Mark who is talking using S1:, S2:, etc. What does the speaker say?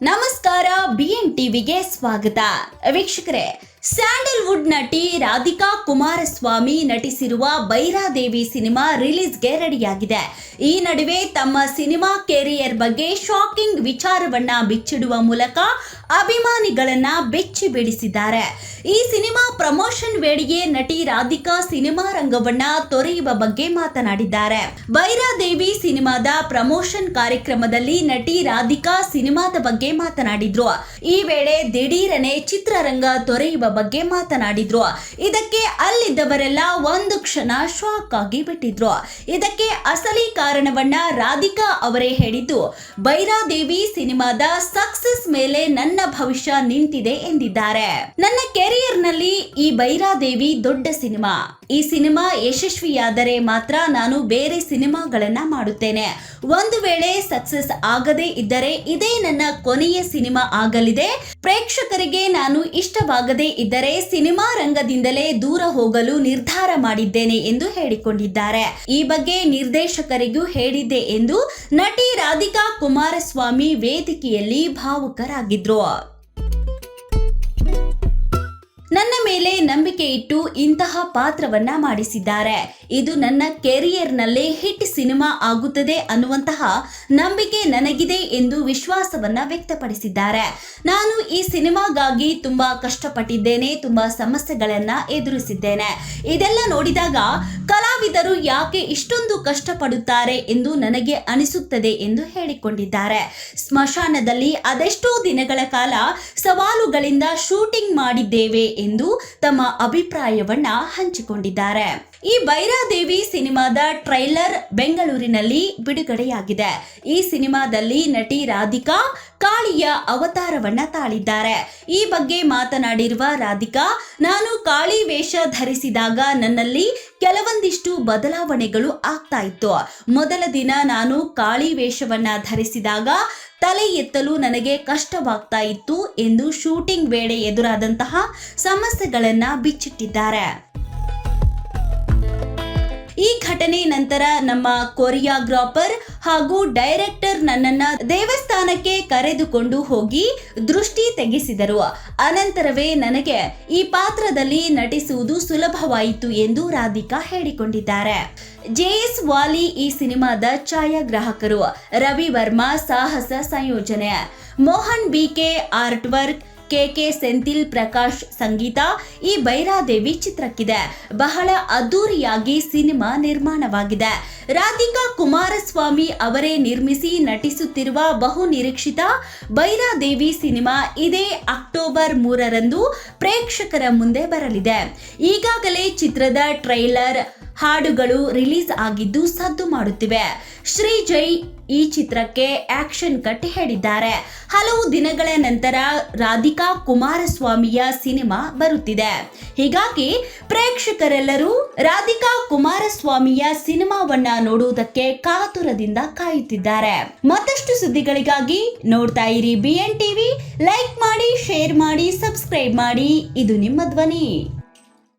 S1: ನಮಸ್ಕಾರ ಬಿಎನ್ ಟಿವಿಗೆ ಸ್ವಾಗತ. ವೀಕ್ಷಕರೇ ಸ್ಯಾಂಡಲ್ವುಡ್ ನಟಿ ರಾಧಿಕಾ ಕುಮಾರಸ್ವಾಮಿ ನಟಿಸಿರುವ ಬೈರಾದೇವಿ ಸಿನಿಮಾ ರಿಲೀಸ್ಗೆ ರೆಡಿಯಾಗಿದೆ. ಈ ನಡುವೆ ತಮ್ಮ ಸಿನಿಮಾ ಕೆರಿಯರ್ ಬಗ್ಗೆ ಶಾಕಿಂಗ್ ವಿಚಾರವನ್ನ ಬಿಚ್ಚಿಡುವ ಮೂಲಕ ಅಭಿಮಾನಿಗಳನ್ನ ಬೆಚ್ಚಿ ಬಿಡಿಸಿದ್ದಾರೆ ಈ ಸಿನಿಮಾ ಪ್ರಮೋಷನ್ ವೇಳೆಯೇ ನಟಿ ರಾಧಿಕಾ ಸಿನಿಮಾ ರಂಗವನ್ನ ತೊರೆಯುವ ಬಗ್ಗೆ ಮಾತನಾಡಿದ್ದಾರೆ. ಬೈರಾದೇವಿ ಸಿನಿಮಾದ ಪ್ರಮೋಷನ್ ಕಾರ್ಯಕ್ರಮದಲ್ಲಿ ನಟಿ ರಾಧಿಕಾ ಸಿನಿಮಾದ ಬಗ್ಗೆ ಮಾತನಾಡಿದ್ರು. ಈ ವೇಳೆ ದಿಢೀರನೆ ಚಿತ್ರರಂಗ ತೊರೆಯುವ ಬಗ್ಗೆ ಮಾತನಾಡಿದ್ರು. ಇದಕ್ಕೆ ಅಲ್ಲಿದ್ದವರೆಲ್ಲ ಒಂದು ಕ್ಷಣ ಶಾಕ್ ಆಗಿ ಬಿಟ್ಟಿದ್ರು ಇದಕ್ಕೆ ಅಸಲಿ ಕಾರಣವನ್ನ ರಾಧಿಕಾ ಅವರೇ ಹೇಳಿದ್ದು, ಬೈರಾದೇವಿ ಸಿನಿಮಾದ ಸಕ್ಸಸ್ ಮೇಲೆ ನನ್ನ ಭವಿಷ್ಯ ನಿಂತಿದೆ ಎಂದಿದ್ದಾರೆ. ನನ್ನ ಕೆರಿಯರ್ನಲ್ಲಿ ಈ ಬೈರಾದೇವಿ ದೊಡ್ಡ ಸಿನಿಮಾ. ಈ ಸಿನಿಮಾ ಯಶಸ್ವಿಯಾದರೆ ಮಾತ್ರ ನಾನು ಬೇರೆ ಸಿನಿಮಾಗಳನ್ನ ಮಾಡುತ್ತೇನೆ. ಒಂದು ವೇಳೆ ಸಕ್ಸಸ್ ಆಗದೇ ಇದ್ದರೆ ಇದೇ ನನ್ನ ಕೊನೆಯ ಸಿನಿಮಾ ಆಗಲಿದೆ. ಪ್ರೇಕ್ಷಕರಿಗೆ ನಾನು ಇಷ್ಟವಾಗದೇ ಇದ್ದರೆ ಸಿನಿಮಾ ರಂಗದಿಂದಲೇ ದೂರ ಹೋಗಲು ನಿರ್ಧಾರ ಮಾಡಿದ್ದೇನೆ ಎಂದು ಹೇಳಿಕೊಂಡಿದ್ದಾರೆ. ಈ ಬಗ್ಗೆ ನಿರ್ದೇಶಕರಿಗೂ ಹೇಳಿದ್ದೆ ಎಂದು ನಟಿ ರಾಧಿಕಾ ಕುಮಾರಸ್ವಾಮಿ ವೇದಿಕೆಯಲ್ಲಿ ಭಾವುಕರಾಗಿದ್ರು. ಮೇಲೆ ನಂಬಿಕೆ ಇಟ್ಟು ಇಂತಹ ಪಾತ್ರವನ್ನ ಮಾಡಿಸಿದ್ದಾರೆ. ಇದು ನನ್ನ ಕೆರಿಯರ್ನಲ್ಲೇ ಹಿಟ್ ಸಿನಿಮಾ ಆಗುತ್ತದೆ ಅನ್ನುವಂತಹ ನಂಬಿಕೆ ನನಗಿದೆ ಎಂದು ವಿಶ್ವಾಸವನ್ನ ವ್ಯಕ್ತಪಡಿಸಿದ್ದಾರೆ. ನಾನು ಈ ಸಿನಿಮಾಗಾಗಿ ತುಂಬಾ ಕಷ್ಟಪಟ್ಟಿದ್ದೇನೆ, ತುಂಬಾ ಸಮಸ್ಯೆಗಳನ್ನ ಎದುರಿಸಿದ್ದೇನೆ. ಇದೆಲ್ಲ ನೋಡಿದಾಗ ಕಲಾವಿದರು ಯಾಕೆ ಇಷ್ಟೊಂದು ಕಷ್ಟಪಡುತ್ತಾರೆ ಎಂದು ನನಗೆ ಅನಿಸುತ್ತದೆ ಎಂದು ಹೇಳಿಕೊಂಡಿದ್ದಾರೆ. ಸ್ಮಶಾನದಲ್ಲಿ ಅದೆಷ್ಟೋ ದಿನಗಳ ಕಾಲ ಸವಾಲುಗಳಿಂದ ಶೂಟಿಂಗ್ ಮಾಡಿದ್ದೇವೆ ಎಂದು ತಮ್ಮ ಅಭಿಪ್ರಾಯವನ್ನ ಹಂಚಿಕೊಂಡಿದ್ದಾರೆ. ಈ ಬೈರಾದೇವಿ ಸಿನಿಮಾದ ಟ್ರೈಲರ್ ಬೆಂಗಳೂರಿನಲ್ಲಿ ಬಿಡುಗಡೆಯಾಗಿದೆ. ಈ ಸಿನಿಮಾದಲ್ಲಿ ನಟಿ ರಾಧಿಕಾ, ಕಾಳಿಯ ಅವತಾರವನ್ನ ತಾಳಿದ್ದಾರೆ. ಈ ಬಗ್ಗೆ ಮಾತನಾಡಿರುವ ರಾಧಿಕಾ, ನಾನು ಕಾಳಿ ವೇಷ ಧರಿಸಿದಾಗ ನನ್ನಲ್ಲಿ ಕೆಲವೊಂದಿಷ್ಟು ಬದಲಾವಣೆಗಳು ಆಗ್ತಾ ಇತ್ತು. ಮೊದಲ ದಿನ ನಾನು ಕಾಳಿ ವೇಷವನ್ನ ಧರಿಸಿದಾಗ ತಲೆ ಎತ್ತಲು ನನಗೆ ಕಷ್ಟವಾಗ್ತಾ ಇತ್ತು ಎಂದು ಶೂಟಿಂಗ್ ವೇಳೆ ಎದುರಾದಂತಹ ಸಮಸ್ಯೆಗಳನ್ನ ಬಿಚ್ಚಿಟ್ಟಿದ್ದಾರೆ. ಈ ಘಟನೆ ನಂತರ ನಮ್ಮ ಕೊರಿಯೋಗ್ರಾಫರ್ ಹಾಗೂ ಡೈರೆಕ್ಟರ್ ನನ್ನನ್ನ ದೇವಸ್ಥಾನಕ್ಕೆ ಕರೆದುಕೊಂಡು ಹೋಗಿ ದೃಷ್ಟಿ ತೆಗೆಸಿದರು. ಅನಂತರವೇ ನನಗೆ ಈ ಪಾತ್ರದಲ್ಲಿ ನಟಿಸುವುದು ಸುಲಭವಾಯಿತು ಎಂದು ರಾಧಿಕಾ ಹೇಳಿಕೊಂಡಿದ್ದಾರೆ. ಜೆಎಸ್ ವಾಲಿ ಈ ಸಿನಿಮಾದ ಛಾಯಾಗ್ರಾಹಕರು. ರವಿ ವರ್ಮಾ ಸಾಹಸ ಸಂಯೋಜನೆ. Mohan B K art work. K K Senthil Prakash ಸಂಗೀತ ಈ ಬೈರಾದೇವಿ ಚಿತ್ರಕ್ಕಿದೆ. ಬಹಳ ಅದ್ದೂರಿಯಾಗಿ ಸಿನಿಮಾ ನಿರ್ಮಾಣವಾಗಿದೆ. ರಾಧಿಕಾ ಕುಮಾರಸ್ವಾಮಿ ಅವರೇ ನಿರ್ಮಿಸಿ ನಟಿಸುತ್ತಿರುವ ಬಹು ನಿರೀಕ್ಷಿತ ಬೈರಾದೇವಿ ಸಿನಿಮಾ ಇದೇ ಅಕ್ಟೋಬರ್ ಮೂರರಂದು ಪ್ರೇಕ್ಷಕರ ಮುಂದೆ ಬರಲಿದೆ. ಈಗಾಗಲೇ ಚಿತ್ರದ ಟ್ರೈಲರ್ ಹಾಡುಗಳು ರಿಲೀಸ್ ಆಗಿದ್ದು ಸದ್ದು ಮಾಡುತ್ತಿವೆ. ಶ್ರೀ ಜೈ ಈ ಚಿತ್ರಕ್ಕೆ ಆಕ್ಷನ್ ಕಟ್ ಹೇಳಿದ್ದಾರೆ. ಹಲವು ದಿನಗಳ ನಂತರ ರಾಧಿಕಾ ಕುಮಾರಸ್ವಾಮಿಯ ಸಿನಿಮಾ ಬರುತ್ತಿದೆ. ಹೀಗಾಗಿ ಪ್ರೇಕ್ಷಕರೆಲ್ಲರೂ ರಾಧಿಕಾ ಕುಮಾರಸ್ವಾಮಿಯ ಸಿನಿಮಾವನ್ನ ನೋಡುವುದಕ್ಕೆ ಕಾತುರದಿಂದ ಕಾಯುತ್ತಿದ್ದಾರೆ. ಮತ್ತಷ್ಟು ಸುದ್ದಿಗಳಿಗಾಗಿ ನೋಡ್ತಾ ಇರಿ ಬಿಎನ್ ಟಿವಿ ಲೈಕ್ ಮಾಡಿ ಶೇರ್ ಮಾಡಿ ಸಬ್ಸ್ಕ್ರೈಬ್ ಮಾಡಿ. ಇದು ನಿಮ್ಮ ಧ್ವನಿ.